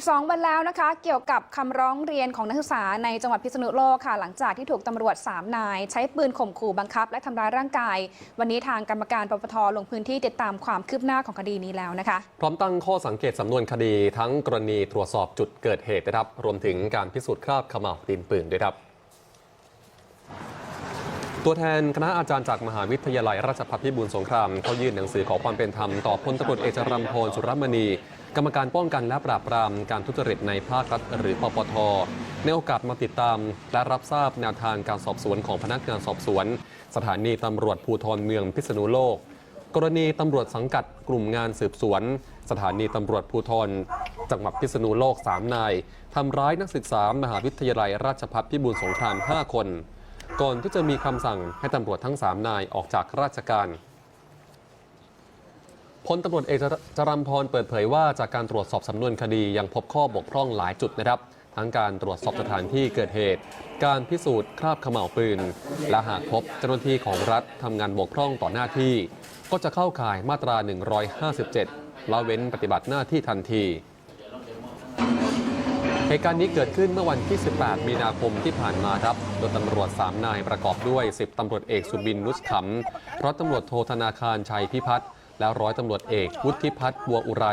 12 วันแล้วนะคะ เกี่ยวกับคำร้องเรียนของนักศึกษาในจังหวัดพิษณุโลกค่ะ หลังจากที่ถูกตำรวจ 3 นาย ใช้ปืนข่มขู่บังคับ และทำร้ายร่างกาย วันนี้ทางกรรมการปปทลงพื้นที่ติดตามความคืบหน้าของคดีนี้แล้วนะคะ พร้อมตั้งข้อสังเกตสำนวนคดีทั้งกรณีตรวจสอบจุดเกิดเหตุนะครับ รวมถึงการพิสูจน์คราบขม่าวดินปืนด้วยครับตัวแทนคณะอาจารย์จากมหาวิทยาลัยราชภัฏพิบูลสงคราม เขายื่นหนังสือขอความเป็นธรรมต่อพลตำรวจเอกจรัมพรสุรมณี กรรมการป้องกันและปราบปรามการทุจริตในภาครัฐหรือปปท ในโอกาสมาติดตาม และรับทราบแนวทางการสอบสวนของพนักงานสอบสวน สถานีตำรวจภูธรเมืองพิษณุโลก กรณีตำรวจสังกัดกลุ่มงานสืบสวน สถานีตำรวจภูธรจังหวัดพิษณุโลก 3 นายทำร้ายนักศึกษามหาวิทยาลัยราชภัฏพิบูลสงคราม 5 คน ก่อนที่จะมีคำสั่งให้ตำรวจทั้ง 3 นายออกจากราชการ พลตำรวจเอกจรัมพรเปิดเผยว่าจากการตรวจสอบสำนวนคดียังพบข้อบกพร่องหลายจุดนะครับ ทั้งการตรวจสอบสถานที่เกิดเหตุ การพิสูจน์คราบขม่าวปืน และหากพบเจ้าหน้าที่ของรัฐทำงานบกพร่องต่อหน้าที่ ก็จะเข้าข่ายมาตรา 157 ละเว้นปฏิบัติหน้าที่ทันทีเหตุการณ์นี้เกิดขึ้นเมื่อวันที่ 18 มีนาคมที่ผ่านมาครับ โดยตำรวจ 3 นายประกอบด้วย 10 ตำรวจเอกสุบินนุชขำร้อยตำรวจโทธนาคารชัยพิพัฒน์ และร้อยตำรวจเอกวุฒิพัฒน์บัวอุไร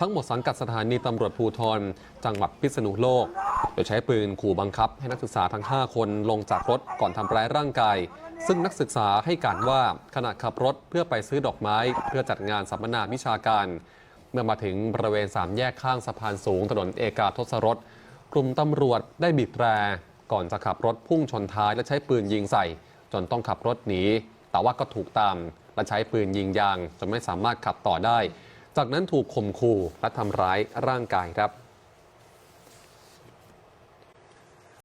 ทั้งหมดสังกัดสถานีตำรวจภูธรจังหวัดพิษณุโลก โดยใช้ปืนขู่บังคับ ให้นักศึกษาทั้ง 5 คนลงจากรถก่อนทำร้ายร่างกาย ซึ่งนักศึกษาให้การว่าขณะขับรถเพื่อไปซื้อดอกไม้ เพื่อจัดงานสัมมนาวิชาการ เมื่อมาถึงบริเวณสามแยกข้างสะพานสูงถนนเอกาทศรสกลุ่มตำรวจได้บีบแตรก่อนจะขับรถพุ่งชนท้ายและใช้ปืนยิงใส่ จนต้องขับรถหนี แต่ว่าก็ถูกตาม และใช้ปืนยิงยางจนไม่สามารถขับต่อได้ จากนั้นถูกข่มขู่และทำร้ายร่างกายครับ